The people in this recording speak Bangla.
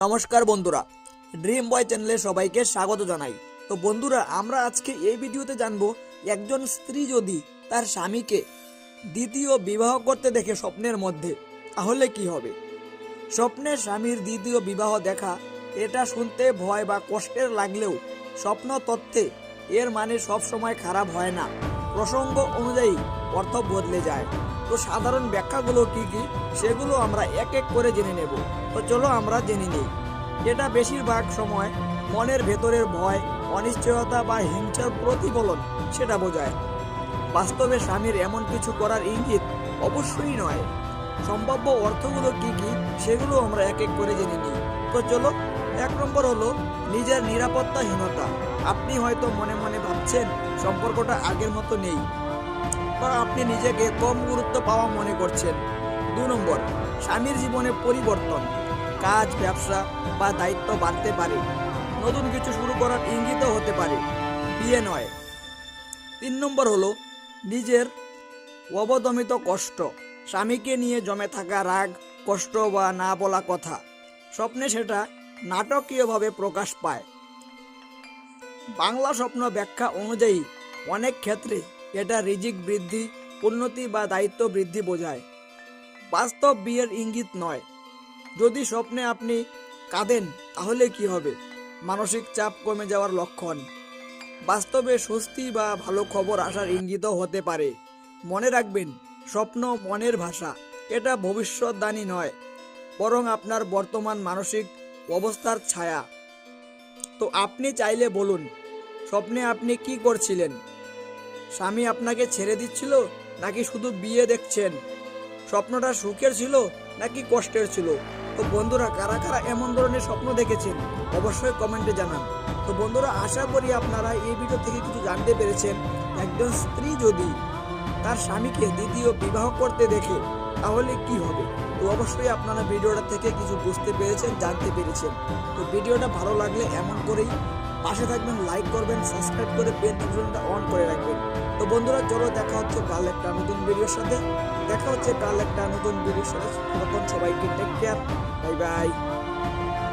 নমস্কার বন্ধুরা ড্রিম বয় চ্যানেলে সবাইকে স্বাগত জানাই। তো বন্ধুরা, আমরা আজকে এই ভিডিওতে জানব, একজন স্ত্রী যদি তার স্বামীকে দ্বিতীয় বিবাহ করতে দেখে স্বপ্নের মধ্যে, তাহলে কি হবে? স্বপ্নে স্বামীর দ্বিতীয় বিবাহ দেখা, এটা শুনতে ভয় বা কষ্টের লাগলেও স্বপ্ন তত্ত্বে এর মানে সব সময় খারাপ হয় না। প্রসঙ্গ অনুযায়ী অর্থ বদলে যায়। তো সাধারণ ব্যাখ্যাগুলো কি কি? সেগুলো আমরা এক এক করে জেনে নেব। তো চলো আমরা জেনে নিই। এটা বেশিরভাগ সময় মনের ভেতরের ভয়, অনিশ্চয়তা বা হিংসার প্রতিফলন সেটা বোঝায়। বাস্তবে স্বামীর এমন কিছু করার ইঙ্গিত অবশ্যই নয়। সম্ভাব্য অর্থগুলো কি কি, সেগুলো আমরা এক এক করে জেনে নিই। তো চলো, এক নম্বর হলো নিজের নিরাপত্তাহীনতা। আপনি হয়তো মনে মনে ভাবছেন, সম্পর্কটা আগের মতো নেই। বা আপনি নিজেকে কম গুরুত্ব পাওয়া মনে করছেন। দু নম্বর, স্বামীর জীবনে পরিবর্তন। কাজ, ব্যবসা বা দায়িত্ব বাড়তে পারে। নতুন কিছু শুরু করার ইঙ্গিতও হতে পারে। বিয়ে নয়। তিন নম্বর হলো, নিজের অবদমিত কষ্ট। স্বামীকে নিয়ে জমে থাকা রাগ, কষ্ট বা না বলা কথা। স্বপ্নে সেটা নাটকীয়ভাবে প্রকাশ পায়। বাংলা স্বপ্ন ব্যাখ্যা অনুযায়ী অনেক ক্ষেত্রে এটা রিজিক বৃদ্ধি, উন্নতি বা দায়িত্ব বৃদ্ধি বোঝায়। বাস্তব বিয়ের ইঙ্গিত নয়। যদি স্বপ্নে আপনি কাঁদেন, তাহলে কি হবে? মানসিক চাপ কমে যাওয়ার লক্ষণ। বাস্তবে স্বস্তি বা ভালো খবর আসার ইঙ্গিতও হতে পারে। মনে রাখবেন, স্বপ্ন মনের ভাষা, এটা ভবিষ্যৎদানী নয়, বরং আপনার বর্তমান মানসিক অবস্থার ছায়া। তো আপনি চাইলে বলুন, স্বপ্নে আপনি কি করছিলেন? স্বামী আপনাকে ছেড়ে দিচ্ছিল নাকি শুধু বিয়ে দেখছেন? স্বপ্নটা সুখের ছিল নাকি কষ্টের ছিল? তো বন্ধুরা, কারা কারা এমন ধরনের স্বপ্ন দেখেছেন? অবশ্যই কমেন্টে জানান। তো বন্ধুরা, আশা করি আপনারা এই ভিডিও থেকে কিছু জানতে পেরেছেন। একজন স্ত্রী যদি তার স্বামীকে দ্বিতীয় বিবাহ করতে দেখে, তাহলে কি হবে? তো অবশ্যই আপনারা ভিডিওটা থেকে কিছু বুঝতে পেরেছেন, জানতে পেরেছেন। তো ভিডিওটা ভালো লাগলে এমন করেই পাশে থাকবেন লাইক করবেন সাবস্ক্রাইব করে বেল অন করে রাখবেন। বন্ধুরা, চলো দেখা হচ্ছে কাল একটা নতুন ভিডিওর সাথে। দেখা হচ্ছে কাল একটা নতুন ভিডিওর সাথে। তখন সবাইকে টেক কেয়ার বাই বাই